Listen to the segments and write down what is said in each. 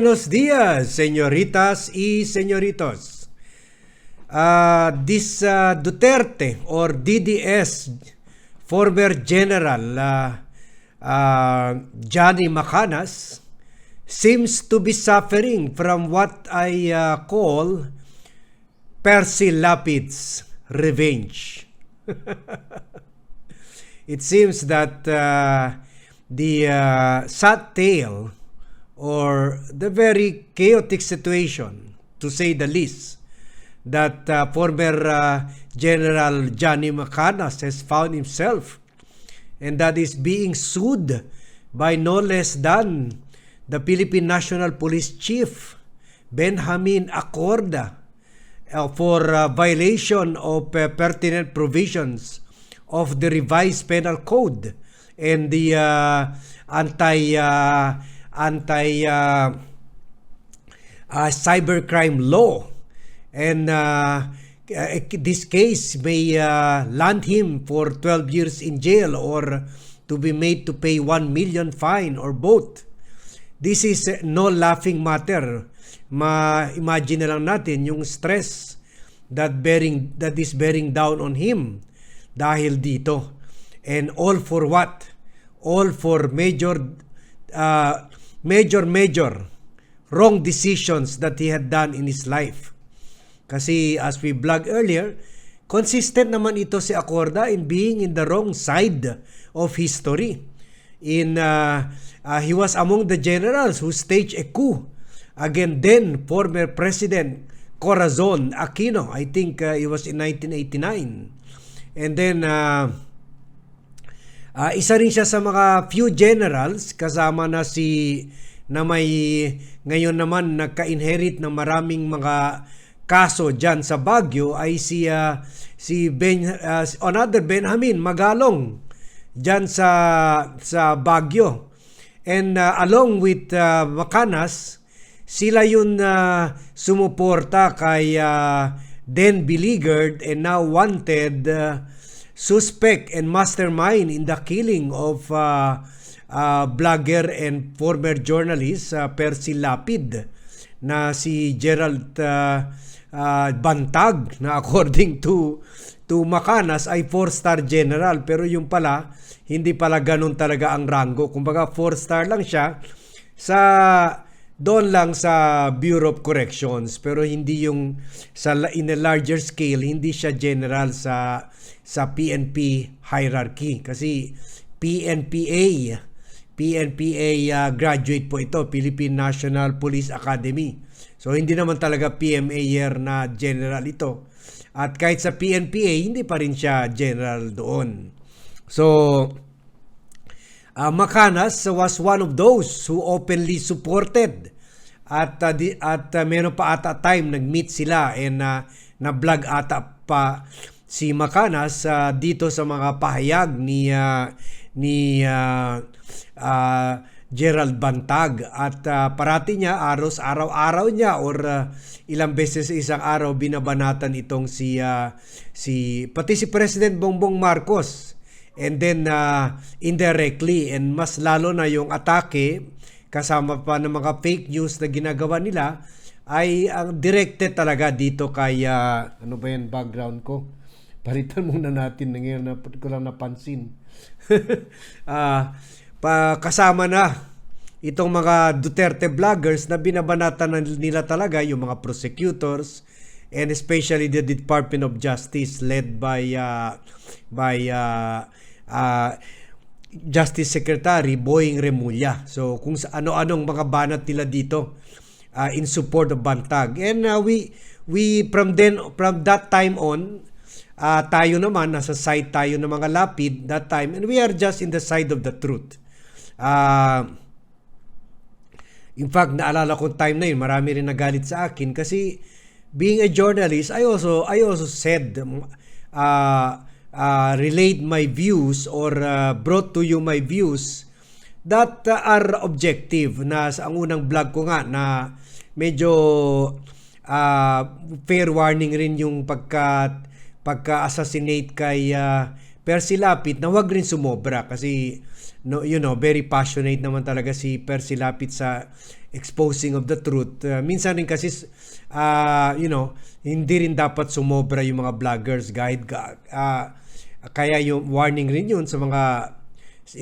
Buenos días, señoritas y señoritos. Uh, this uh, Duterte or DDS former General uh, uh, Johnny Macanas seems to be suffering from what I uh, call Percy Lapid's revenge. it seems that uh, the uh, sad tale or the very chaotic situation, to say the least, that uh, former uh, General Johnny Macanas has found himself, and that is being sued by no less than the Philippine National Police Chief, Benjamin Acorda, uh, for uh, violation of uh, pertinent provisions of the revised penal code and the uh, anti uh, anti uh, uh, cybercrime law. And uh, uh, this case may uh, land him for 12 years in jail or to be made to pay 1 million fine or both. This is no laughing matter. Ma-imagine na lang natin yung stress that bearing that is bearing down on him dahil dito. And all for what? All for major uh, major, major wrong decisions that he had done in his life. Kasi as we blog earlier, consistent naman ito si Acorda in being in the wrong side of history. In uh, uh, he was among the generals who staged a coup against then former President Corazon Aquino. I think uh, it was in 1989. And then uh, Uh, isa rin siya sa mga few generals kasama na si na may ngayon naman nagka-inherit ng maraming mga kaso diyan sa Baguio ay si uh, si Ben uh, another Benjamin Magalong diyan sa sa Baguio. And uh, along with uh, Macanas, sila yun uh, sumuporta kay uh, Den Beleaguered and now wanted uh, suspect and mastermind in the killing of uh, uh, blogger and former journalist uh, Percy Lapid na si Gerald uh, uh, Bantag na according to to Macanas ay 4-star general. Pero yung pala hindi pala ganun talaga ang rango. Kumbaga 4-star lang siya sa doon lang sa Bureau of Corrections. Pero hindi yung sa in a larger scale hindi siya general sa sa PNP hierarchy. Kasi PNPA PNPA uh, graduate po ito Philippine National Police Academy. So hindi naman talaga PMA year na general ito. At kahit sa PNPA hindi pa rin siya general doon. So uh, Macanas was one of those who openly supported. At uh, di, at uh, meron pa ata time nag-meet sila and uh, na vlog ata pa si Macanas uh, dito sa mga pahayag ni uh, ni uh, uh, Gerald Bantag. At uh, parati niya aros araw-araw niya or uh, ilang beses sa isang araw binabanatan itong si uh, si pati si President Bongbong Marcos. And then uh, indirectly and mas lalo na yung atake kasama pa ng mga fake news na ginagawa nila ay ang uh, directed talaga dito kay uh, ano ba yan background ko palitan muna natin na ngayon na ko lang napansin. uh, pa, kasama na itong mga Duterte vloggers na binabanatan nila talaga yung mga prosecutors and especially the Department of Justice led by uh, by uh, uh, Justice Secretary Boying Remulla. So kung sa ano-anong mga banat nila dito uh, in support of Bantag. And uh, we we from then from that time on uh, tayo naman, nasa side tayo ng mga lapid that time and we are just in the side of the truth. Uh, in fact, naalala ko time na yun, marami rin nagalit sa akin kasi being a journalist, I also I also said uh, uh, relate my views or uh, brought to you my views that are objective na sa ang unang vlog ko nga na medyo uh, fair warning rin yung pagka pagka-assassinate kay uh, Percy Lapid na wag rin sumobra kasi no, you know, very passionate naman talaga si Percy Lapid sa exposing of the truth. Uh, minsan rin kasi, uh, you know, hindi rin dapat sumobra yung mga vloggers, guide, uh, kaya yung warning rin yun sa mga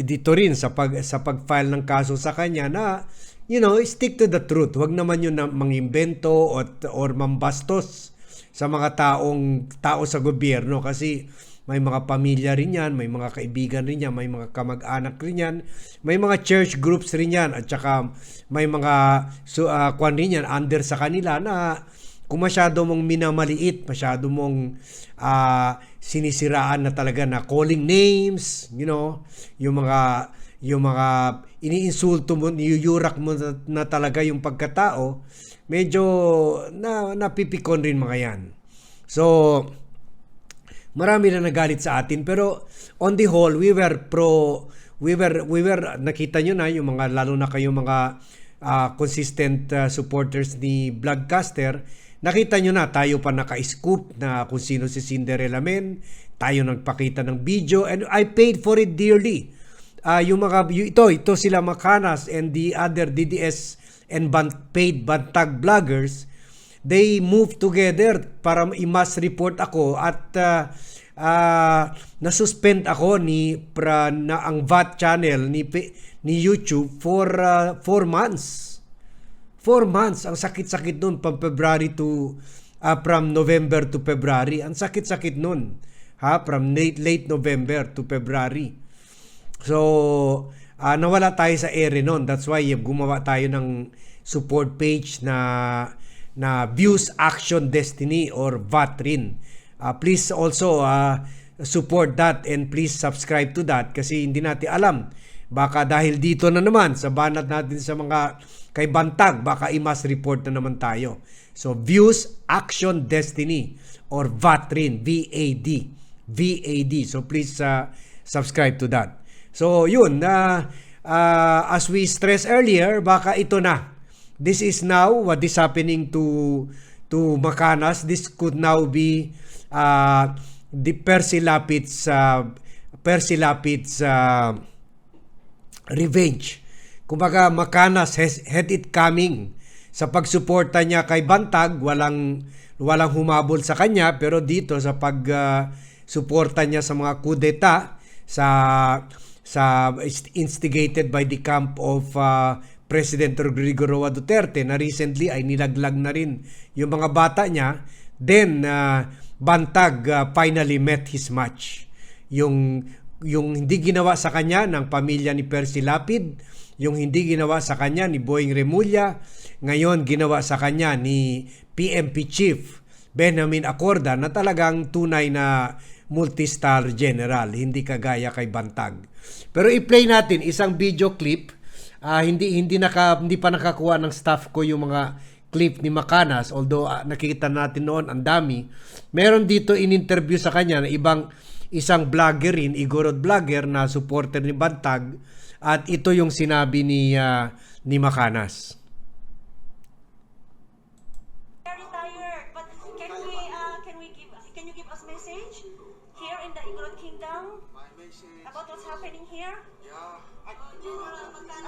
dito rin sa pag sa pag-file ng kaso sa kanya na you know, stick to the truth. Huwag naman yun na mangimbento or, or mambastos sa mga taong tao sa gobyerno. Kasi may mga pamilya rin yan, may mga kaibigan rin yan, may mga kamag-anak rin yan, may mga church groups rin yan, at saka may mga so, uh, kwan rin yan under sa kanila na kung masyado mong minamaliit, masyado mong uh, sinisiraan na talaga na calling names, you know, yung mga yung mga iniinsulto mo, niyuyurak mo na, na talaga yung pagkatao, medyo na napipikon rin mga yan. So, marami na nagalit sa atin pero on the whole we were pro we were we were nakita nyo na yung mga lalo na kayo mga uh, consistent uh, supporters ni Vlogcaster. Nakita nyo na tayo pa naka-scoop na kung sino si Cinderella Men. Tayo nagpakita ng video and I paid for it dearly. Uh, yung mga yung, ito ito sila Makanas and the other DDS and bant, paid bantag vloggers they move together para i-mass report ako at uh, uh, na-suspend ako ni pra, na ang VAT channel ni ni YouTube for 4 uh, months. 4 months ang sakit-sakit noon from February to uh, from November to February. Ang sakit-sakit noon. Ha, from late late November to February. So, uh, nawala tayo sa ere noon. That's why gumawa tayo ng support page na na Views Action Destiny or VATRIN. Uh, please also uh, support that and please subscribe to that kasi hindi natin alam. Baka dahil dito na naman sa banat natin sa mga kay Bantag, baka i-mass report na naman tayo. So Views Action Destiny or VATRIN, V-A-D, V-A-D. So please uh, subscribe to that. So yun, uh, uh, as we stressed earlier, baka ito na This is now what is happening to to Makanas. This could now be uh, the Percy Lapid's uh, Percy Lapid's uh, revenge. Kumbaga Makanas has had it coming sa pagsuporta niya kay Bantag, walang walang humabol sa kanya pero dito sa pag uh, suporta niya sa mga kudeta sa sa instigated by the camp of uh, President Rodrigo Roa Duterte na recently ay nilaglag na rin yung mga bata niya. Then, uh, Bantag uh, finally met his match. Yung, yung hindi ginawa sa kanya ng pamilya ni Percy Lapid, yung hindi ginawa sa kanya ni Boying Remulla, ngayon ginawa sa kanya ni PMP Chief Benjamin Acorda na talagang tunay na multi-star general, hindi kagaya kay Bantag. Pero i-play natin isang video clip. Uh, hindi hindi naka hindi pa nakakuha ng staff ko yung mga clip ni Makanas although uh, nakikita natin noon ang dami. Meron dito in-interview sa kanya na ibang isang vlogger rin Igorod vlogger na supporter ni Bantag. At ito yung sinabi ni uh, ni Makanas Very tired, but can we uh, can we give can you give us message here in the Igorot Kingdom My message, about what's happening here? yeah,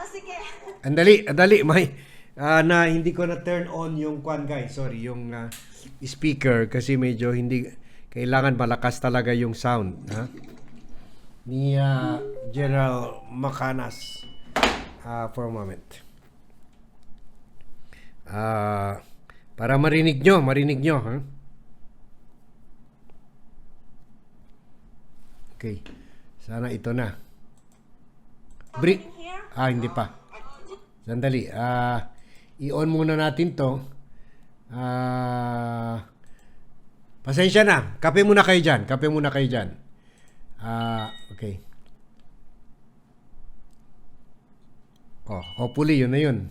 Ah, sige. Andali, andali, may ah, na hindi ko na turn on yung kwan guys. Sorry, yung ah, speaker kasi medyo hindi kailangan malakas talaga yung sound, ha? Ni ah, General Makanas. Ah, for a moment. Ah, para marinig nyo, marinig nyo, ha? Okay. Sana ito na. Bri- Happening here? Ah, hindi pa. Sandali. Ah, i-on muna natin 'to. Ah, pasensya na. Kape muna kayo diyan. Kape muna kayo diyan. Ah, okay. Oh, hopefully yun na yun.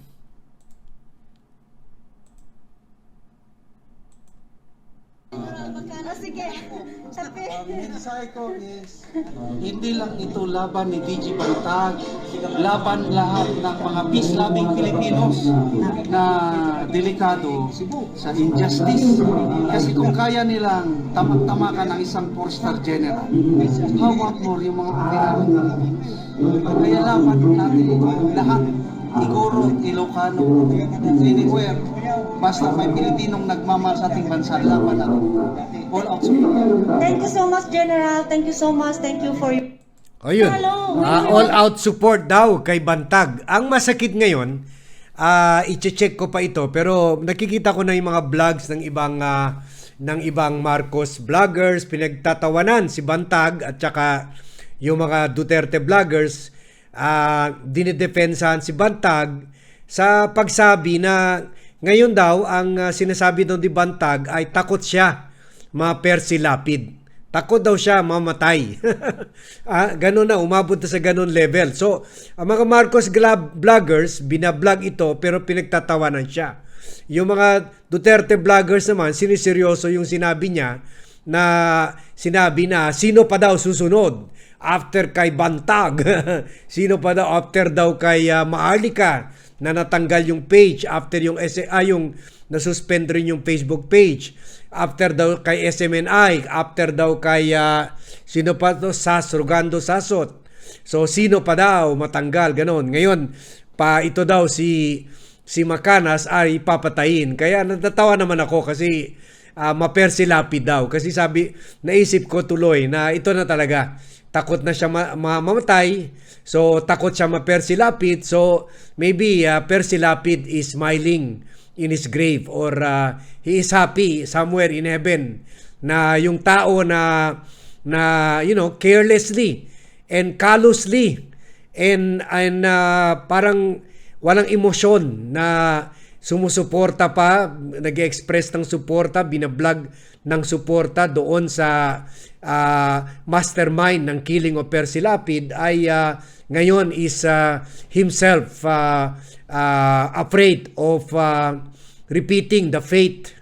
Sabi. mensahe ko is, hindi lang ito laban ni DJ Bantag, laban lahat ng mga peace-loving Filipinos na delikado sa injustice. Kasi kung kaya nilang tamak-tamakan ng isang four-star general, how much more yung mga ordinary Filipinos? Kaya laban natin lahat, Igoro, Ilocano, anywhere, basta may Pilipinong nagmamahal sa ating bansa, laban natin. All out support. Thank you so much, General. Thank you so much. Thank you for your... Ayun. Hello. Ah, all out support daw kay Bantag. Ang masakit ngayon, ah i-check ko pa ito pero nakikita ko na yung mga vlogs ng ibang ah, ng ibang Marcos vloggers pinagtatawanan si Bantag at saka yung mga Duterte vloggers ah dinidefensahan si Bantag sa pagsabi na ngayon daw ang ah, sinasabi daw ni Bantag ay takot siya mapersilapid. Takot daw siya mamatay. ah, ganun na, umabot na sa ganun level. So, ang mga Marcos vloggers, binablog ito pero pinagtatawanan siya. Yung mga Duterte vloggers naman, siniseryoso yung sinabi niya na sinabi na sino pa daw susunod after kay Bantag. sino pa daw after daw kay ah, Maarlika na natanggal yung page after yung SA, ah, yung nasuspend rin yung Facebook page. After daw kay SMNI after daw kay ah, sino pa to? Sas Rugando Sasot. So sino pa daw matanggal? Ganon. Ngayon pa ito daw si si Makanas ay papatayin. Kaya natatawa naman ako kasi uh, mapersilapid daw. Kasi sabi naisip ko tuloy na ito na talaga takot na siya ma- ma- mamatay. So takot siya mapersilapid so maybe uh, persilapid is smiling in his grave or uh, he is happy somewhere in heaven na yung tao na na you know carelessly and callously and and uh, parang walang emosyon na sumusuporta pa, nag-express ng suporta, binablog ng suporta doon sa ah, mastermind ng killing of Percy Lapid ay ah, ngayon is ah, himself ah, ah, afraid of ah, repeating the fate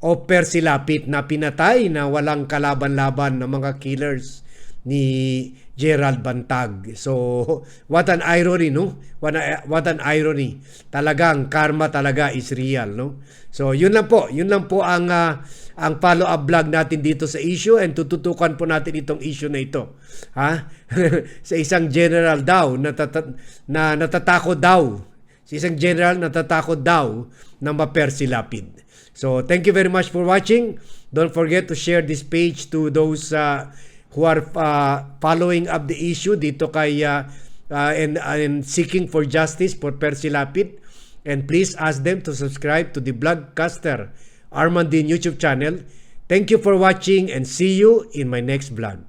of Percy Lapid na pinatay na walang kalaban-laban ng mga killers ni Gerald Bantag. So, what an irony, no? What, a- what an irony. Talagang karma talaga is real, no? So, yun lang po. Yun lang po ang ah, ang follow-up vlog natin dito sa issue and tututukan po natin itong issue na ito. Ha? sa isang general daw na, tata- na natatakot daw. Sa isang general natatakot daw na mapersilapid. So, thank you very much for watching. Don't forget to share this page to those uh, who are uh, following up the issue dito kay uh, uh, and, and seeking for justice for Percy Lapid. And please ask them to subscribe to the Blogcaster Armandin YouTube channel. Thank you for watching and see you in my next vlog.